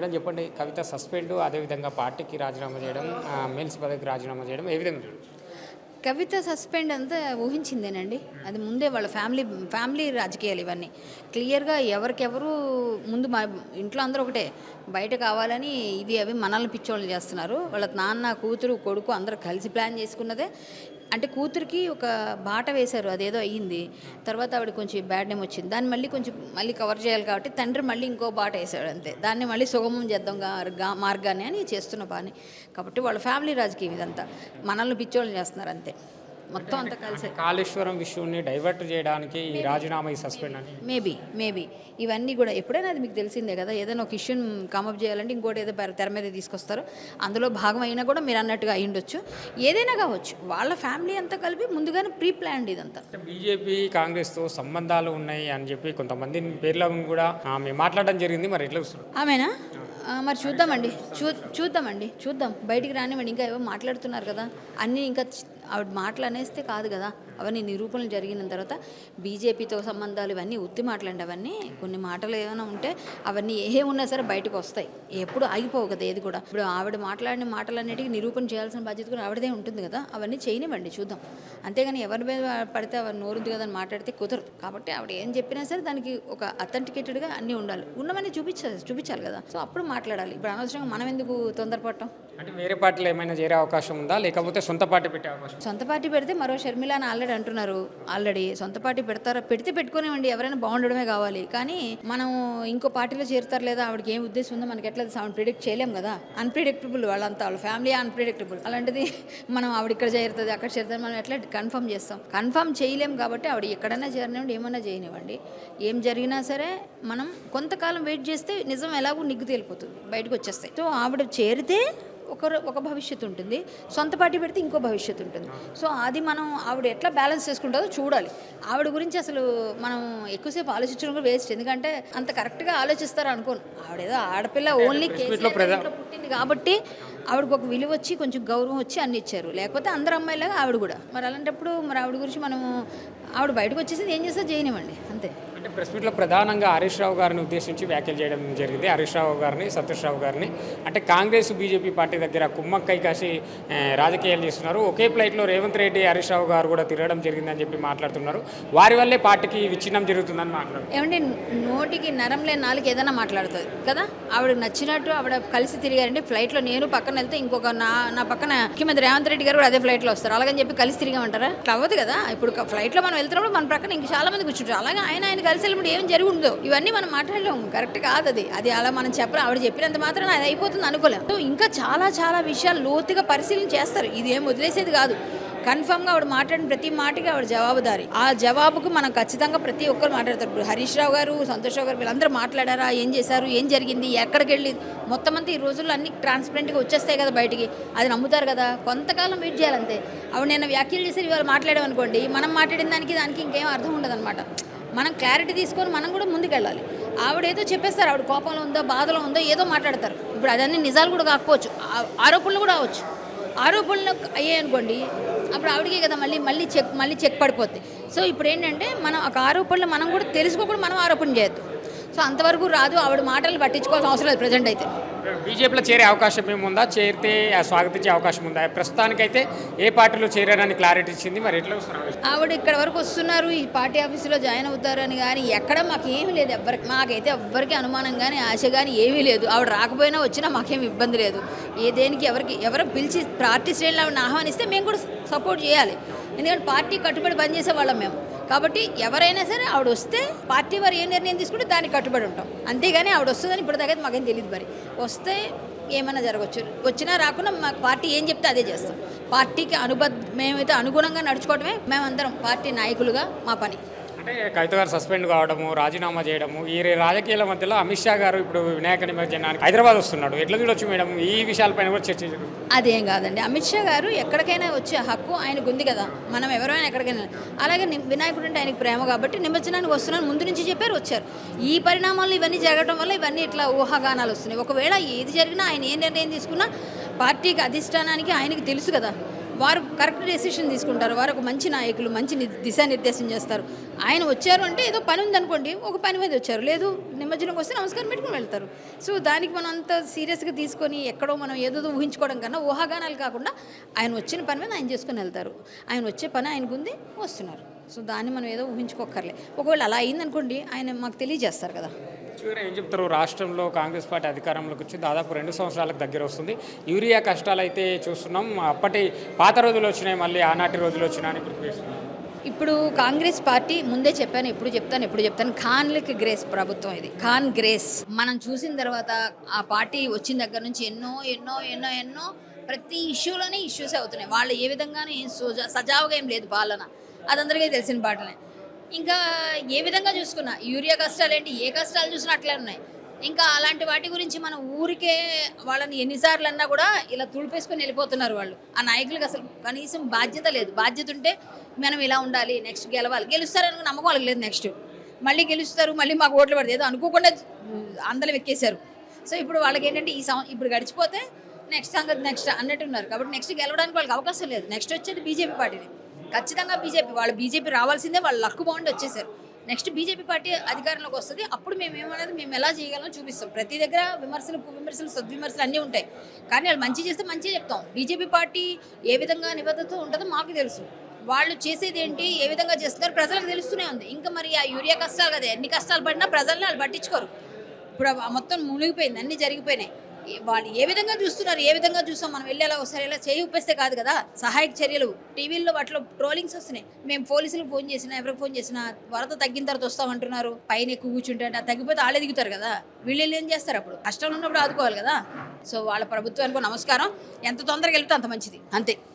Madam చెప్పండి కవిత suspend అదేవిధంగా పార్టీకి రాజీనామా చేయడం ఆ, పదవికి రాజీనామా చేయడం ఏ విధంగా కవిత సస్పెండ్ అంతా ఊహించిందేనండి. అది ముందే వాళ్ళ ఫ్యామిలీ ఫ్యామిలీ రాజకీయాలు ఇవన్నీ. క్లియర్గా ఎవరికెవరు ముందు మా ఇంట్లో అందరూ ఒకటే బయట కావాలని ఇవి అవి మనల్ని పిచ్చోళ్ళు చేస్తున్నారు. వాళ్ళ నాన్న కూతురు కొడుకు అందరూ కలిసి ప్లాన్ చేసుకున్నదే. అంటే కూతురికి ఒక బాట వేశారు అదేదో అయ్యింది. తర్వాత ఆవిడ కొంచెం బ్యాడ్ నేమ్ వచ్చింది. దాన్ని మళ్ళీ కొంచెం మళ్ళీ కవర్ చేయాలి కాబట్టి తండ్రి మళ్ళీ ఇంకో బాట వేశాడు అంతే. దాన్ని మళ్ళీ సుగమం చేద్దాం మార్గాన్ని అని చేస్తున్న పని కాబట్టి వాళ్ళ ఫ్యామిలీ రాజకీయం ఇదంతా. మనల్ని పిచ్చోళ్ళని చేస్తున్నారు అంతే. మొత్తం అంతా కలిసి. కాళేశ్వరం విషయాన్ని డైవర్ట్ చేయడానికి ఈ రాజీనామా ఈ సస్పెండ్ అని. మేబీ మేబీ ఇవన్నీ కూడా ఎప్పుడైనా అది మీకు తెలిసిందే కదా ఏదైనా ఒక ఇష్యూని కమప్ చేయాలంటే ఇంకోటి ఏదో తెర మీద తీసుకొస్తారు. అందులో భాగం అయినా కూడా మీరు అన్నట్టుగా అయి ఉండొచ్చు. ఏదైనా కావచ్చు వాళ్ళ ఫ్యామిలీ అంతా కలిపి ముందుగానే ప్రీ ప్లాన్డ్ ఇదంతా బీజేపీ కాంగ్రెస్తో సంబంధాలు ఉన్నాయి అని చెప్పి కొంతమంది పేర్లను కూడా ఆమె మాట్లాడడం జరిగింది మరి ఎట్లా చూస్తారు ఆమెనా? మరి చూద్దామండి. చూ చూద్దామండి. చూద్దాం. బయటికి రానివ్వండి. ఇంకా ఏవో మాట్లాడుతున్నారు కదా. అన్నీ ఇంకా ఆవిడ మాటలు అనేస్తే కాదు కదా. అవన్నీ నిరూపణలు జరిగిన తర్వాత బీజేపీతో సంబంధాలు ఇవన్నీ ఉత్తి మాటలండి అవన్నీ. కొన్ని మాటలు ఏమైనా ఉంటే అవన్నీ ఏ ఉన్నా సరే బయటకు వస్తాయి. ఎప్పుడు ఆగిపోవు కదా ఏది కూడా. ఇప్పుడు ఆవిడ మాట్లాడిన మాటలన్నిటికీ నిరూపణ చేయాల్సిన బాధ్యత కూడా ఆవిడదే ఉంటుంది కదా. అవన్నీ చేయనివ్వండి చూద్దాం. అంతేగాని ఎవరి మీద పడితే ఎవరు నోరుంది కదా అని మాట్లాడితే కుదరదు. కాబట్టి ఆవిడ ఏం చెప్పినా సరే దానికి ఒక అథెంటికేటెడ్గా అన్నీ ఉండాలి. ఉన్నవన్నీ చూపించాలి చూపించాలి కదా. సో అప్పుడు మాట్లాడాలి. ఇప్పుడు అనవసరంగా మనం ఎందుకు తొందరపడటం? అంటే వేరే పార్టీలు ఏమైనా చేరే అవకాశం ఉందా? లేకపోతే సొంత పార్టీ పెట్టే అవకాశం సొంత పార్టీ పెడితే మరో షర్మిల అని ఆల్రెడీ అంటున్నారు. ఆల్రెడీ సొంత పార్టీ పెడతారా? పెడితే పెట్టుకునేవండి ఎవరైనా బాగుండడమే కావాలి. కానీ మనం ఇంకో పార్టీలో చేరుతారు లేదా? ఆవిడకి ఏం ఉద్దేశం ఉందో మనకి ఎట్లా సౌండ్ ప్రిడిక్ట్ చేయలేం కదా? అన్ప్రిడిక్టబుల్ వాళ్ళంతా వాళ్ళ. Family unpredictable. అలాంటిది మనం ఆవిడ ఇక్కడ చేరుతుంది అక్కడ చేరుతుంది మనం ఎట్లా కన్ఫర్మ్ చేస్తాం? కన్ఫర్మ్ చేయలేం కాబట్టి ఆవిడ ఎక్కడైనా చేరనివ్వండి ఏమైనా చేయనివ్వండి. ఏం జరిగినా సరే మనం కొంతకాలం వెయిట్ చేస్తే నిజం ఎలాగో నిగ్గు తేలిపోతుంది. బయటకు వచ్చేస్తాయి సో ఆవిడ చేరితే ఒక ఒక భవిష్యత్తు ఉంటుంది. సొంత పార్టీ పెడితే ఇంకో భవిష్యత్తు ఉంటుంది. సో అది మనం ఆవిడ ఎట్లా బ్యాలెన్స్ చేసుకుంటుందో చూడాలి. ఆవిడ గురించి అసలు మనం ఎక్కువసేపు ఆలోచించడం కూడా వేస్ట్. ఎందుకంటే అంత కరెక్ట్గా ఆలోచిస్తారు అనుకోను. ఆవిడ ఏదో ఆడపిల్ల ఓన్లీ పుట్టింది కాబట్టి ఆవిడకు ఒక విలువ వచ్చి కొంచెం గౌరవం వచ్చి అన్ని ఇచ్చారు. లేకపోతే అందరు అమ్మాయిలాగా ఆవిడ కూడా. మరి అలాంటప్పుడు మరి ఆవిడ గురించి మనము ఆవిడ బయటకు వచ్చేసి ఏం చేస్తా చేయనివ్వండి అంతే. అంటే ప్రెస్ మీట్లో ప్రధానంగా హరీష్ రావు గారిని ఉద్దేశించి వ్యాఖ్యలు చేయడం జరిగింది. హరీష్ రావు గారిని సతీష్ రావు గారిని. అంటే కాంగ్రెస్ బీజేపీ పార్టీ దగ్గర కుమ్మక్కై కాసి రాజకీయాలు చేస్తున్నారు. ఒకే ఫ్లైట్లో రేవంత్ రెడ్డి హరీష్ రావు గారు కూడా తిరగడం జరిగిందని చెప్పి మాట్లాడుతున్నారు. వారి వల్లే పార్టీకి విచ్ఛిన్నం జరుగుతుందని మాట్లాడుతున్నారు. ఏమంటే నోటికి నరం లేని నాలుగు ఏదైనా మాట్లాడుతుంది కదా? ఆవిడ నచ్చినట్టు ఆవిడ కలిసి తిరిగారంటే ఫ్లైట్లో నేను పక్కన వెళ్తే ఇంకొక నా నా పక్కన ముఖ్యమంత్రి రేవంత్ రెడ్డి గారు కూడా అదే ఫ్లైట్లో వస్తారు. అలాగని చెప్పి కలిసి తిరిగామంటారా? అట్లా అవ్వదు కదా. ఇప్పుడు ఫ్లైట్లో మనం వెళ్తున్నప్పుడు మన ప్రక్కన ఇంక చాలా మంది కూర్చుంటారు. అలాగే ఆయన ఆయన కలిసి వెళ్ళినప్పుడు ఏం జరిగి ఉండదు ఇవన్నీ మనం మాట్లాడలేము. కరెక్ట్ కాదు అది. అది అలా మనం చెప్పరు ఆవిడ చెప్పినంత మాత్రం అది అయిపోతుంది అనుకోలేము సో ఇంకా చాలా చాలా విషయాలు లోతుగా పరిశీలన చేస్తారు. ఇది ఏం వదిలేసేది కాదు. కన్ఫర్మ్గా ఆవిడ మాట్లాడిన ప్రతి మాటకి ఆవిడ జవాబుదారి. ఆ జవాబుకు మనం ఖచ్చితంగా ప్రతి ఒక్కరు మాట్లాడతారు. ఇప్పుడు హరీష్ రావు గారు సంతోష్ రావు గారు వీళ్ళందరూ మాట్లాడారా? ఏం చేశారు? ఏం జరిగింది? ఎక్కడికి వెళ్ళి? మొత్తం అంతా ఈ రోజుల్లో అన్ని ట్రాన్స్పరెంట్గా వచ్చేస్తాయి కదా బయటికి. అది నమ్ముతారు కదా? కొంతకాలం వెయిట్ చేయాలంతే. ఆవిడ నేను వ్యాఖ్యలు చేసి ఇవాళ మాట్లాడామనుకోండి. మనం మాట్లాడిన దానికి దానికి ఇంకేం అర్థం ఉండదు మనం క్లారిటీ తీసుకొని మనం కూడా ముందుకెళ్ళాలి. ఆవిడ ఏదో చెప్పేస్తారు. ఆవిడ కోపంలో ఉందో బాధలో ఉందో ఏదో మాట్లాడతారు. ఇప్పుడు అదన్నీ నిజాలు కూడా కాకపోవచ్చు. ఆ- ఆరోపణలు కూడా అవ్వచ్చు ఆరోపణలు అయ్యాయి అనుకోండి అప్పుడు ఆవిడకే కదా మళ్ళీ మళ్ళీ చెక్ మళ్ళీ చెక్ పడిపోద్ది. సో ఇప్పుడు ఏంటంటే మనం ఒక ఆరోపణలు మనం కూడా తెలుసుకోకుండా మనం ఆరోపణ చేయొద్దు. సో అంతవరకు రాదు. ఆవిడ మాటలు పట్టించుకోవాల్సిన అవసరం లేదు ప్రజెంట్ అయితే. బీజేపీలో చేరే అవకాశం ఏముందా? చేరితే స్వాగతించే అవకాశం ఉందా? ప్రస్తుతానికైతే ఏ పార్టీలో చేరారని క్లారిటీ ఇచ్చింది. మరి ఎట్లా ఆవిడ ఇక్కడ వరకు వస్తున్నారు. ఈ పార్టీ ఆఫీసులో జాయిన్ అవుతారు అని కానీ ఎక్కడ మాకు ఏమీ లేదు. ఎవ్వరికి మాకైతే ఎవ్వరికి అనుమానం కానీ ఆశ కానీ ఏమీ లేదు. ఆవిడ రాకపోయినా వచ్చినా మాకేం ఇబ్బంది లేదు. ఏ దేనికి ఎవరికి ఎవరు పిలిచి పార్టీ శ్రేణులు ఆవిడని ఆహ్వానిస్తే మేము కూడా సపోర్ట్ చేయాలి. ఎందుకంటే పార్టీ కట్టుబడి బంద్ చేసే వాళ్ళం మేము. కాబట్టి ఎవరైనా సరే ఆవిడ వస్తే పార్టీ వారు ఏ నిర్ణయం తీసుకుంటే దానికి కట్టుబడి ఉంటాం. అంతేగాని ఆవిడ వస్తుందని ఇప్పుడు తగ్గదు మాకేం తెలియదు మరి. వస్తే ఏమైనా జరగవచ్చు వచ్చినా రాకుండా మా పార్టీ ఏం చెప్తే అదే చేస్తాం. పార్టీకి అనుబద్ధ మేమైతే అనుగుణంగా నడుచుకోవడమే మేమందరం పార్టీ నాయకులుగా మా పని. అంటే కవిత గారు సస్పెండ్ కావడము రాజీనామా చేయడము ఈ రాజకీయాల మధ్యలో అమిత్ షా గారు ఇప్పుడు వినాయక నిమజ్జనానికి హైదరాబాద్ వస్తున్నాడు. ఎట్లా చూడొచ్చు మేడం? ఈ విషయాలపైన కూడా చర్చ అదేం కాదండి. అమిత్ షా గారు ఎక్కడికైనా వచ్చే హక్కు ఆయనకు ఉంది కదా. మనం ఎవరైనా ఎక్కడికైనా అలాగే వినాయకుడు అంటే ఆయనకు ప్రేమ కాబట్టి నిమజ్జనానికి వస్తున్నాను ముందు నుంచి చెప్పారు వచ్చారు. ఈ పరిణామాలు ఇవన్నీ జరగడం వల్ల ఇవన్నీ ఇట్లా ఊహాగానాలు వస్తున్నాయి. ఒకవేళ ఏది జరిగినా ఆయన ఏ నిర్ణయం తీసుకున్నా పార్టీకి అధిష్టానానికి ఆయనకి తెలుసు కదా. వారు కరెక్ట్ డెసిషన్ తీసుకుంటారు. వారు ఒక మంచి నాయకులు మంచి దిశానిర్దేశం చేస్తారు. ఆయన వచ్చారు అంటే ఏదో పని ఉందనుకోండి ఒక పని మీద వచ్చారు. లేదు నిమజ్జనంకి వస్తే నమస్కారం పెట్టుకుని వెళ్తారు. సో దానికి మనం అంత సీరియస్గా తీసుకొని ఎక్కడో మనం ఏదో ఊహించుకోవడం కన్నా ఊహాగానాలు కాకుండా ఆయన వచ్చిన పని మీద ఆయన చేసుకుని వెళ్తారు. ఆయన వచ్చే పని ఆయనకు ఉంది వస్తున్నారు. సో దాన్ని మనం ఏదో ఊహించుకోకర్లే ఒకవేళ అలా అయిందనుకోండి ఆయన మాకు తెలియజేస్తారు కదా. చివరి ఏం చెప్తారు? రాష్ట్రంలో కాంగ్రెస్ పార్టీ అధికారంలోకి వచ్చి దాదాపు రెండు సంవత్సరాలకు దగ్గర వస్తుంది. యూరియా కష్టాలు అయితే చూస్తున్నాం. అప్పటి పాత రోజులు వచ్చినాయి మళ్ళీ ఆనాటి రోజులు వచ్చినాయని గుర్తు చేస్తున్నాం ఇప్పుడు కాంగ్రెస్ పార్టీ ముందే చెప్పాను ఎప్పుడు చెప్తాను ఎప్పుడు చెప్తాను. ఖాన్లకి గ్రేస్ ప్రభుత్వం ఇది. ఖాన్ గ్రేస్ మనం చూసిన తర్వాత ఆ పార్టీ వచ్చిన దగ్గర నుంచి ఎన్నో ఎన్నో ఎన్నో ఎన్నో ప్రతి ఇష్యూలోనే ఇష్యూస్ అవుతున్నాయి. వాళ్ళు ఏ విధంగానే ఏం సజావుగా ఏం లేదు పాలన. అదందరికీ తెలిసిన పాటలే ఇంకా ఏ విధంగా చూసుకున్నా? యూరియా కష్టాలు ఏంటి? ఏ కష్టాలు చూసినా అట్లే ఉన్నాయి. ఇంకా అలాంటి వాటి గురించి మన ఊరికే వాళ్ళని ఎన్నిసార్లు అన్నా కూడా ఇలా తుడిపేసుకొని వెళ్ళిపోతున్నారు వాళ్ళు. ఆ నాయకులకు అసలు కనీసం బాధ్యత లేదు. బాధ్యత ఉంటే మనం ఇలా ఉండాలి నెక్స్ట్ గెలవాలి. గెలుస్తారని నమ్మకం వాళ్ళకి లేదు నెక్స్ట్. మళ్ళీ గెలుస్తారు మళ్ళీ మాకు ఓట్లు పడదు ఏదో అనుకోకుండా అందరం ఎక్కేశారు. సో ఇప్పుడు వాళ్ళకి ఏంటంటే ఈ సం ఇప్పుడు గడిచిపోతే నెక్స్ట్ సంగతి నెక్స్ట్ అన్నట్టు ఉన్నారు కాబట్టి నెక్స్ట్ గెలవడానికి వాళ్ళకి అవకాశం లేదు. నెక్స్ట్ వచ్చేది బీజేపీ పార్టీని ఖచ్చితంగా బీజేపీ వాళ్ళు బీజేపీ రావాల్సిందే వాళ్ళు లక్కు బాగుండి వచ్చేసారు. నెక్స్ట్ బీజేపీ పార్టీ అధికారంలోకి వస్తుంది. అప్పుడు మేము ఏమనేది మేము ఎలా చేయగలమో చూపిస్తాం. ప్రతి దగ్గర విమర్శలు విమర్శలు సద్విమర్శలు అన్నీ ఉంటాయి. కానీ వాళ్ళు మంచి చేస్తే మంచి చెప్తాం. బీజేపీ పార్టీ ఏ విధంగా నిబద్ధత ఉంటుందో మాకు తెలుసు. వాళ్ళు చేసేది ఏంటి ఏ విధంగా చేస్తున్నారు ప్రజలకు తెలుస్తూనే ఉంది. ఇంకా మరి ఆ యూరియా కష్టాలు కదా ఎన్ని కష్టాలు పడినా ప్రజల్ని వాళ్ళు పట్టించుకోరు. ఇప్పుడు ఆ మొత్తం మునిగిపోయింది అన్ని జరిగిపోయినాయి. వాళ్ళు ఏ విధంగా చూస్తున్నారు? ఏ విధంగా చూస్తాం మనం వెళ్ళి అలా ఒకసారి ఇలా చేయి ఉప్పేస్తే కాదు కదా? సహాయక చర్యలు. టీవీల్లో వాటిలో ట్రోలింగ్స్ వస్తున్నాయి. మేము పోలీసులకు ఫోన్ చేసినా ఎవరికి ఫోన్ చేసినా వరద తగ్గిన తర్వాత వస్తామంటున్నారు. పైన ఎక్కువ కూర్చుంటే అంటే తగ్గిపోతే వాళ్ళే దిగుతారు కదా? వీళ్ళు ఏం చేస్తారు అప్పుడు? కష్టంలో ఉన్నప్పుడు ఆదుకోవాలి కదా? సో వాళ్ళ ప్రభుత్వానికి నమస్కారం. ఎంత తొందరగా వెళ్తే అంత మంచిది. అంతే.